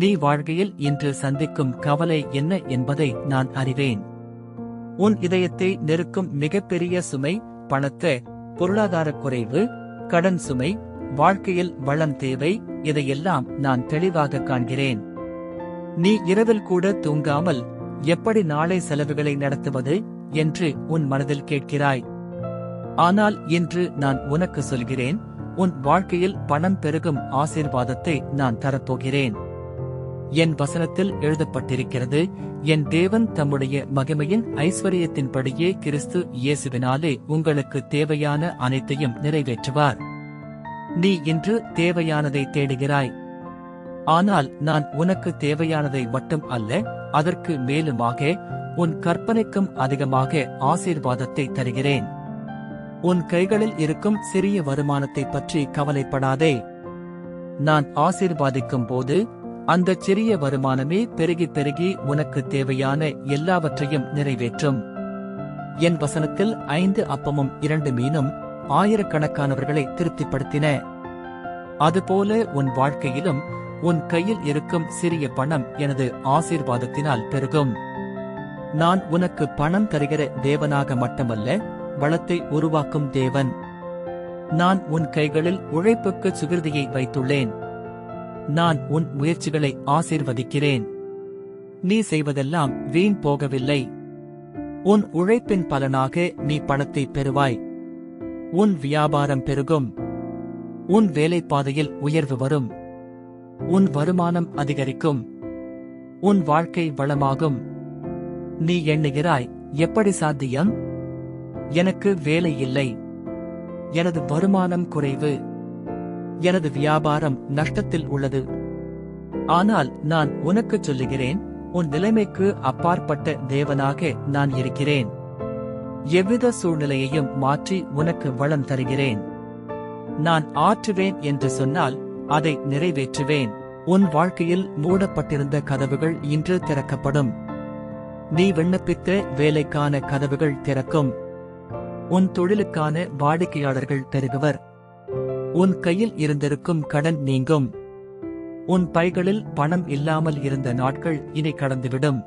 நீ வாழ்க்கையில் இன்று சந்திக்கும் கவலை என்ன என்பதை நான் அறிவேன். உன் இதயத்தை நெருக்கும் மிகப்பெரிய சுமை பணத்த பொருளாதார குறைவு கடன் சுமை வாழ்க்கையில் வளம் தேவை இதையெல்லாம் நான் தெளிவாக காண்கிறேன். நீ இரவில் கூட தூங்காமல் எப்படி நாளை செலவுகளை நடத்துவது என்று உன் மனதில் கேட்கிறாய். ஆனால் இன்று நான் உனக்கு சொல்கிறேன் உன் வாழ்க்கையில் பணம் பெருகும் ஆசீர்வாதத்தை நான் தரப்போகிறேன். என் வசனத்தில் எழுதப்பட்டிருக்கிறது என் தேவன் தம்முடைய மகிமையின் ஐஸ்வர்யத்தின்படியே கிறிஸ்து இயேசுவினாலே உங்களுக்கு தேவையான அனைத்தையும் நிறைவேற்றுவார். நீ இன்று தேவையானதை தேடுகிறாய். ஆனால் நான் உனக்கு தேவையானதை மட்டும் அல்ல அதற்கு மேலுமாக உன் கற்பனைக்கும் அதிகமாக ஆசீர்வாதத்தை தருகிறேன். உன் கைகளில் இருக்கும் சிறிய வருமானத்தை பற்றி கவலைப்படாதே. நான் ஆசீர்வாதிக்கும் போது அந்த சிறிய வருமானமே பெருகி பெருகி உனக்கு தேவையான எல்லாவற்றையும் நிறைவேற்றும். என் வசனத்தில் ஐந்து அப்பமும் இரண்டு மீனும் ஆயிரக்கணக்கானவர்களை திருப்திப்படுத்தின. அதுபோல உன் வாழ்க்கையிலும் உன் கையில் இருக்கும் சிறிய பணம் எனது ஆசீர்வாதத்தினால் பெருகும். நான் உனக்கு பணம் தருகிற தேவனாக மட்டுமல்ல வளத்தை உருவாக்கும் தேவன். நான் உன் கைகளில் உழைப்புக்கு சுகிருதியை வைத்துள்ளேன். நான் உன் முயற்சிகளை ஆசீர்வதிக்கிறேன். நீ செய்வதெல்லாம் வீண் போகவில்லை. உன் உழைப்பின் பலனாக நீ பணத்தை பெறுவாய். உன் வியாபாரம் பெருகும். உன் வேலைப்பாதையில் உயர்வு வரும். உன் வருமானம் அதிகரிக்கும். உன் வாழ்க்கை வளமாகும். நீ எண்ணுகிறாய் எப்படி சாத்தியம்? எனக்கு வேலை இல்லை. எனது வருமானம் குறைவு. எனது வியாபாரம் நஷ்டத்தில் உள்ளது. ஆனால் நான் உனக்கு சொல்லுகிறேன் உன் நிலைமைக்கு அப்பாற்பட்ட தேவனாக நான் இருக்கிறேன். எவ்வித சூழ்நிலையையும் மாற்றி உனக்கு வளம் தருகிறேன். நான் ஆற்றுவேன் என்று சொன்னால் அதை நிறைவேற்றுவேன். உன் வாழ்க்கையில் மூடப்பட்டிருந்த கதவுகள் இன்று திறக்கப்படும். நீ விண்ணப்பித்த வேலைக்கான கதவுகள் திறக்கும். உன் தொழிலுக்கான வாடிக்கையாளர்கள் பெருகுவர் உன் கையில் இருந்திருக்கும் கடன் நீங்கும். உன் பைகளில் பணம் இல்லாமல் இருந்த நாட்கள் இனி கடந்துவிடும்.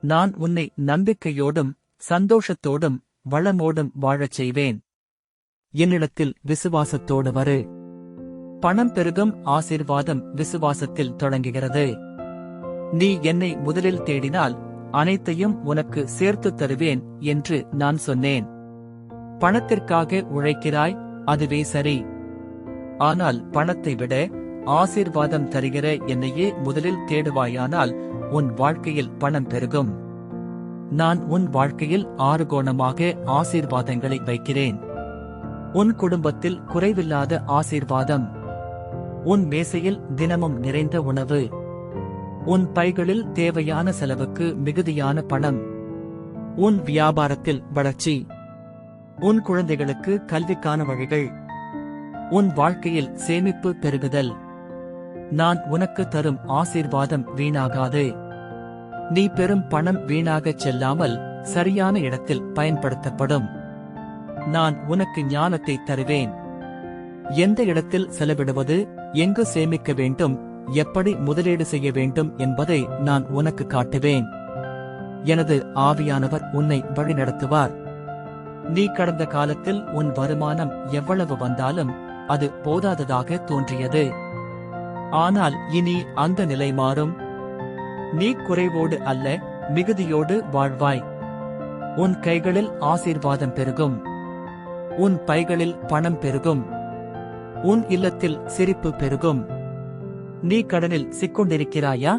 நான் உன்னை நம்பிக்கையோடும் சந்தோஷத்தோடும் வளமோடும் வாழச் செய்வேன். என்னிடத்தில் விசுவாசத்தோடு வரு. பணம் பெருகும் ஆசீர்வாதம் விசுவாசத்தில் தொடங்குகிறது. நீ என்னை முதலில் தேடினால் அனைத்தையும் உனக்கு சேர்த்து தருவேன் என்று நான் சொன்னேன். பணத்திற்காக உழைக்கிறாய் அதுவே சரி. ஆனால் பணத்தை விட ஆசீர்வாதம் தருகிற என்னையே முதலில் தேடுவாயானால் உன் வாழ்க்கையில் பணம் பெருகும். நான் உன் வாழ்க்கையில் ஆறுகோணமாக ஆசீர்வாதங்களை வைக்கிறேன். உன் குடும்பத்தில் குறைவில்லாத ஆசீர்வாதம். உன் மேசையில் தினமும் நிறைந்த உணவு. உன் பைகளில் தேவையான செலவுக்கு மிகுதியான பணம். உன் வியாபாரத்தில் வளர்ச்சி. உன் குழந்தைகளுக்கு கல்விக்கான வழிகள் உன் வாழ்க்கையில் சேமிப்பு பெருகுதல். நான் உனக்கு தரும் ஆசீர்வாதம் வீணாகாது. நீ பெறும் பணம் வீணாகச் செல்லாமல் சரியான இடத்தில் பயன்படுத்தப்படும். நான் உனக்கு ஞானத்தை தருவேன். எந்த இடத்தில் செலவிடுவது எங்கு சேமிக்க வேண்டும் எப்படி முதலீடு செய்ய வேண்டும் என்பதை நான் உனக்கு காட்டுவேன். எனது ஆவியானவர் உன்னை வழிநடத்துவார். நீ கடந்த காலத்தில் உன் வருமானம் எவ்வளவு வந்தாலும் அது போதாததாக தோன்றியது. ஆனால் இனி அந்த நிலை மாறும். நீ குறைவோடு அல்ல மிகுதியோடு வாழ்வாய். உன் கைகளில் ஆசீர்வாதம் பெருகும். உன் பைகளில் பணம் பெருகும். உன் இல்லத்தில் சிரிப்பு பெருகும். நீ கடனில் சிக்கொண்டிருக்கிறாயா?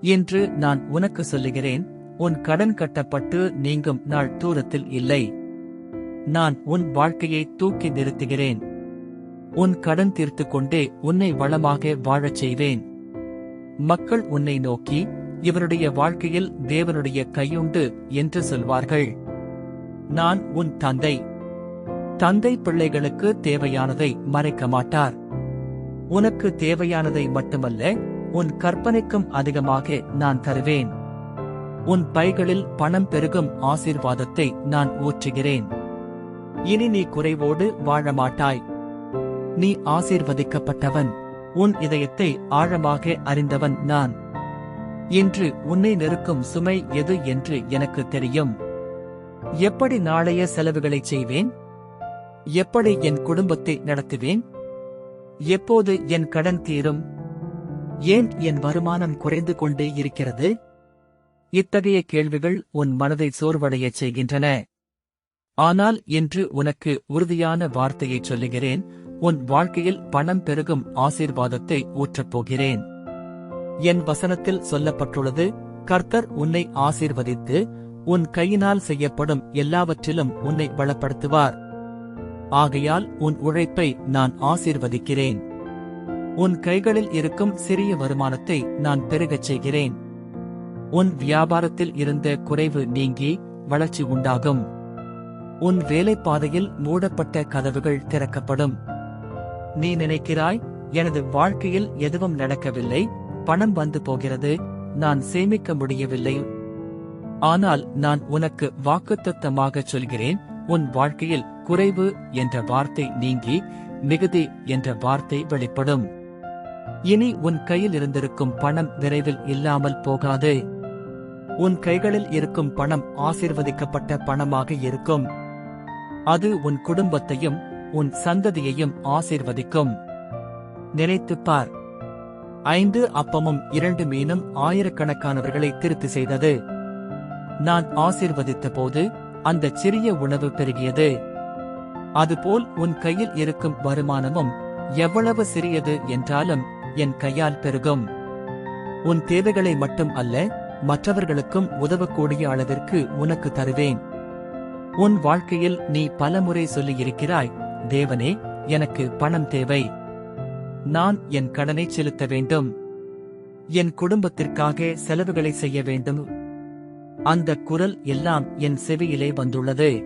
என்று நான் உனக்கு சொல்லுகிறேன். உன் கடன் கட்டப்பட்டு நீங்கும் நாள் தூரத்தில் இல்லை. நான் உன் வாழ்க்கையை தூக்கி நிறுத்துகிறேன். உன் கடன் தீர்த்து கொண்டே உன்னை வளமாக வாழச் செய்வேன். மக்கள் உன்னை நோக்கி இவருடைய வாழ்க்கையில் தேவனுடைய கையுண்டு என்று சொல்வார்கள். நான் உன் தந்தை. தந்தை பிள்ளைகளுக்கு தேவையானதை மறைக்க மாட்டார். உனக்கு தேவையானதை மட்டுமல்ல உன் கற்பனைக்கும் அதிகமாக நான் தருவேன். உன் பைகளில் பணம் பெருகும் ஆசீர்வாதத்தை நான் ஊற்றுகிறேன். இனி நீ குறைவோடு வாழ மாட்டாய். நீ ஆசீர்வதிக்கப்பட்டவன். உன் இதயத்தை ஆழமாக அறிந்தவன் நான். இன்று உன்னை நெருக்கும் சுமை எது என்று எனக்கு தெரியும். எப்படி நாளைய செலவுகளை செய்வேன்? எப்படி என் குடும்பத்தை நடத்துவேன்? எப்போது என் கடன் தீரும்? ஏன் என் வருமானம் குறைந்து கொண்டே இருக்கிறது? இத்தகைய கேள்விகள் உன் மனதை சோர்வடையச் செய்கின்றன. ஆனால் இன்று உனக்கு உறுதியான வார்த்தையை சொல்லுகிறேன். உன் வாழ்க்கையில் பணம் பெருகும் ஆசீர்வாதத்தை ஊற்றப் போகிறேன். என் வசனத்தில் சொல்லப்பட்டுள்ளது கர்த்தர் உன்னை ஆசீர்வதித்து உன் கையினால் செய்யப்படும் எல்லாவற்றிலும் உன்னை பலப்படுத்துவார். ஆகையால் உன் உழைப்பை நான் ஆசீர்வதிக்கிறேன். உன் கைகளில் இருக்கும் சிறிய வருமானத்தை நான் பெருகச் செய்கிறேன். உன் வியாபாரத்தில் இருந்த குறைவு நீங்கி வளர்ச்சி உண்டாகும். உன் வேலைப்பாதையில் மூடப்பட்ட கதவுகள் திறக்கப்படும். நீ நினைக்கிறாய்? எனது வாழ்க்கையில் எதுவும் நடக்கவில்லை. பணம் வந்து போகிறது. நான் சேமிக்க முடியவில்லை. ஆனால் நான் உனக்கு வாக்குத்தத்தமாகச் சொல்கிறேன். உன் வாழ்க்கையில் குறைவு என்ற வார்த்தை நீங்கி மிகுதி என்ற வார்த்தை வெளிப்படும். இனி உன் கையில் இருந்திருக்கும் பணம் விரைவில் இல்லாமல் போகாது. உன் கைகளில் இருக்கும் பணம் ஆசிர்வதிக்கப்பட்ட பணமாக இருக்கும். அது உன் குடும்பத்தையும் உன் சந்ததியையும் ஆசிர்வதிக்கும். நினைத்துப் பார். ஐந்து அப்பமும் இரண்டு மீனும் ஆயிரக்கணக்கானவர்களை திருப்தி செய்தது. நான் ஆசிர்வதித்த போது அந்த சிறிய உணவு பெருகியது. அதுபோல் உன் கையில் இருக்கும் வருமானமும் எவ்வளவு சிறியது என்றாலும் என் கையால் பெருகும். உன் தேவைகளை மட்டும் அல்ல மற்றவர்களுக்கும் உதவக்கூடிய அளவிற்கு உனக்கு தருவேன். உன் வாழ்க்கையில் நீ பலமுறை சொல்லியிருக்கிறாய் தேவனே எனக்கு பணம் தேவை. நான் என் கடனை செலுத்த வேண்டும். என் குடும்பத்திற்காக செலவுகளை செய்ய வேண்டும். அந்த குரல் எல்லாம் என் செவியிலே வந்துள்ளது.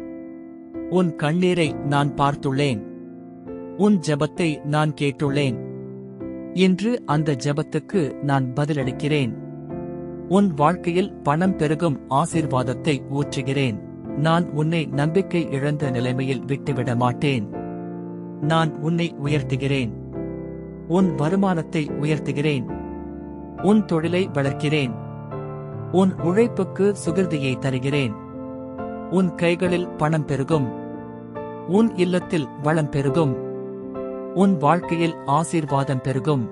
உன் கண்ணீரை நான் பார்த்துள்ளேன். உன் ஜெபத்தை நான் கேட்டுள்ளேன். இன்று அந்த ஜெபத்துக்கு நான் பதிலளிக்கிறேன். உன் வாழ்க்கையில் பணம் பெருகும் ஆசீர்வாதத்தை ஊற்றுகிறேன். நான் உன்னை நம்பிக்கை இழந்த நிலைமையில் விட்டுவிட மாட்டேன். நான் உன்னை உயர்த்துகிறேன். உன் வருமானத்தை உயர்த்துகிறேன். உன் தொழிலை வளர்க்கிறேன். உன் உழைப்புக்கு சுகிர்தியை தருகிறேன். உன் கைகளில் பணம் பெருகும். உன் இல்லத்தில் வளம் பெருகும். உன் வாழ்க்கையில் ஆசீர்வாதம் பெருகும்.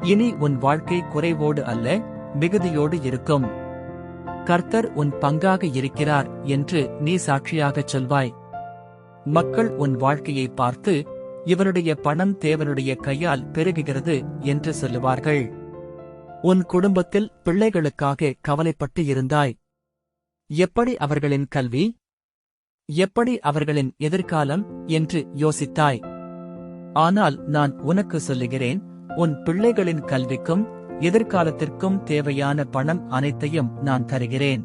இனி உன் வாழ்க்கை குறைவோடு அல்ல மிகுதியோடு இருக்கும். கர்த்தர் உன் பங்காக இருக்கிறார் என்று நீ சாட்சியாகச் சொல்வாய். மக்கள் உன் வாழ்க்கையை பார்த்து இவனுடைய பணம் தேவனுடைய கையால் பெருகுகிறது என்று சொல்லுவார்கள். உன் குடும்பத்தில் பிள்ளைகளுக்காக கவலைப்பட்டு இருந்தாய். எப்படி அவர்களின் கல்வி? எப்படி அவர்களின் எதிர்காலம்? என்று யோசித்தாய். ஆனால் நான் உனக்கு சொல்லுகிறேன் உன் பிள்ளைகளின் கல்விக்கும் எதிர்காலத்திற்கும் தேவையான பணம் அனைத்தையும் நான் தருகிறேன்.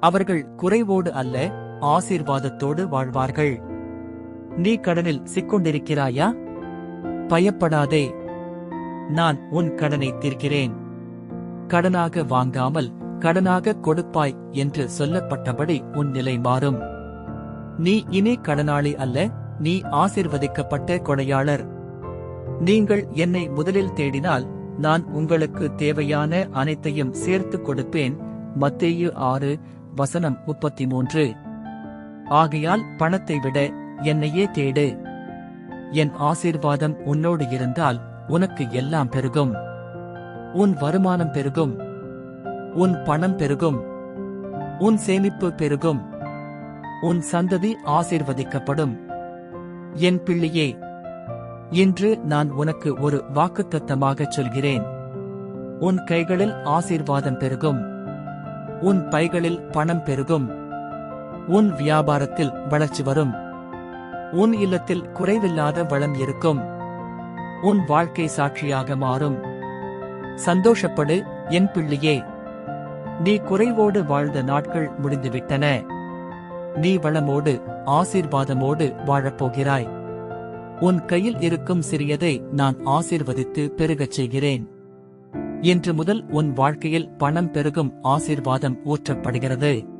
அவர்கள் குறைவோடு அல்ல ஆசீர்வாதத்தோடு வாழ்வார்கள். நீ கடனில் சிக்கொண்டிருக்கிறாயா? பயப்படாதே. நான் உன் கடனை தீர்க்கிறேன். கடனாக வாங்காமல் கடனாக கொடுப்பாய் என்று சொல்லப்பட்டபடி உன் நிலை மாறும். நீ இனி கடனாளி அல்ல நீ ஆசிர்வதிக்கப்பட்ட கொடையாளர். நீங்கள் என்னை முதலில் தேடினால் நான் உங்களுக்கு தேவையான அனைத்தையும் சேர்த்துக் கொடுப்பேன். மத்தேயு ஆறு வசனம் முப்பத்தி மூன்று ஆகையால் பணத்தை விட என்னையே தேடு. என் ஆசீர்வாதம் உன்னோடு இருந்தால் உனக்கு எல்லாம் பெருகும். உன் வருமானம் பெருகும். உன் பணம் பெருகும். உன் சேமிப்பு பெருகும். உன் சந்ததி ஆசீர்வதிக்கப்படும். என் பிள்ளையே இன்று நான் உனக்கு ஒரு வாக்குத்தத்தமாகச் சொல்கிறேன். உன் கைகளில் ஆசீர்வாதம் பெருகும். உன் பைகளில் பணம் பெருகும். உன் வியாபாரத்தில் வளர்ச்சி வரும். உன் இல்லத்தில் குறைவில்லாத வளம் இருக்கும். உன் வாழ்க்கை சாட்சியாக மாறும். சந்தோஷப்படு என் பிள்ளையே. நீ குறைவோடு வாழ்ந்த நாட்கள் முடிந்துவிட்டன. நீ வளமோடு ஆசீர்வாதமோடு வாழப்போகிறாய். உன் கையில் இருக்கும் சிறியதை நான் ஆசீர்வதித்து பெருகச் செய்கிறேன். இன்று முதல் உன் வாழ்க்கையில் பணம் பெருகும் ஆசீர்வாதம் ஊற்றப்படுகிறது.